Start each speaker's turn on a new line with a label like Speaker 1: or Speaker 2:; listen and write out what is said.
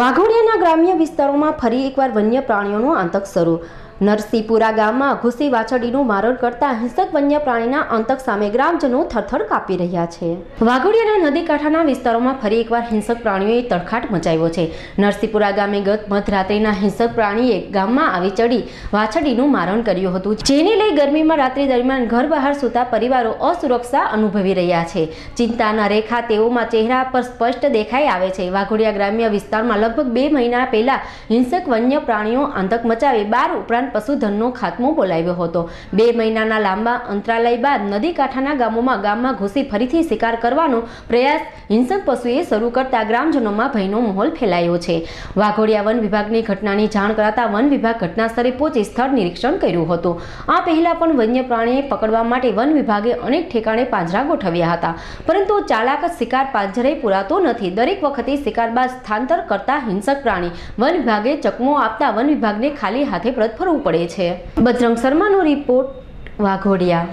Speaker 1: વાઘોડિયાના ગ્રામ્ય વિસ્તારોમાં ફરી એકવાર વન્ય પ્રાણીઓનો આતંક શરૂ નરસિંહપુરા ગામમાં ઘુસી વાછડીનું મારણ કરતા હિંસક વન્ય પ્રાણીના અંતક સામે ગ્રામજનો થરથર કાપી રહ્યા છે. વાઘોડિયાના નદી કાંઠાના વિસ્તારોમાં ફરી એકવાર હિંસક પ્રાણીઓએ તડખાટ મચાવ્યો છે. નરસિંહપુરા ગામે ગત મધરાત્રિના હિંસક પ્રાણીએ ગામમાં આવી ચડી વાછડીનું મારણ કર્યું હતું, જેને લઈ ગરમીમાં રાત્રિ દરમિયાન ઘર બહાર સૂતા પરિવારો અસુરક્ષા અનુભવી રહ્યા છે. ચિંતાના રેખા તેઓમાં ચહેરા પર સ્પષ્ટ દેખાઈ આવે છે. વાઘોડિયા ગ્રામ્ય વિસ્તારમાં લગભગ બે મહિના પહેલા હિંસક વન્ય પ્રાણીઓ આતંક મચાવી બાર ઉપરાંત પશુધનનો ખાત્મો બોલાવ્યો હતો. બે મહિનાના લાંબા અંતરાલય બાદ નદી કાંઠાના ગામોમાં ગામમાં ઘૂસી ફરીથી શિકાર કરવાનો પ્રયાસ હિંસક પશુએ શરૂ કરતા ગ્રામજનોમાં ભયનો માહોલ ફેલાયો છે. વાઘોડિયા વન વિભાગની ઘટનાની જાણ કરાતા વન વિભાગ ઘટનાસ્થળે પહોંચી સ્થળ નિરીક્ષણ કર્યું હતું. આ પહેલા પણ વન્ય પ્રાણીને પકડવા માટે વન વિભાગે અનેક ઠેકાણે પાંજરા ગોઠવ્યા હતા. પરંતુ ચાલાક શિકાર પાંજરે પુરાતો નથી. દરેક વખતે શિકાર બાદ સ્થાંતર કરતા હિંસક પ્રાણી વન વિભાગે ચકમો આપતા વન વિભાગને ખાલી હાથે પરત ફરવું પડે છે. બજરંગ શર્માનો રિપોર્ટ વાઘોડિયા.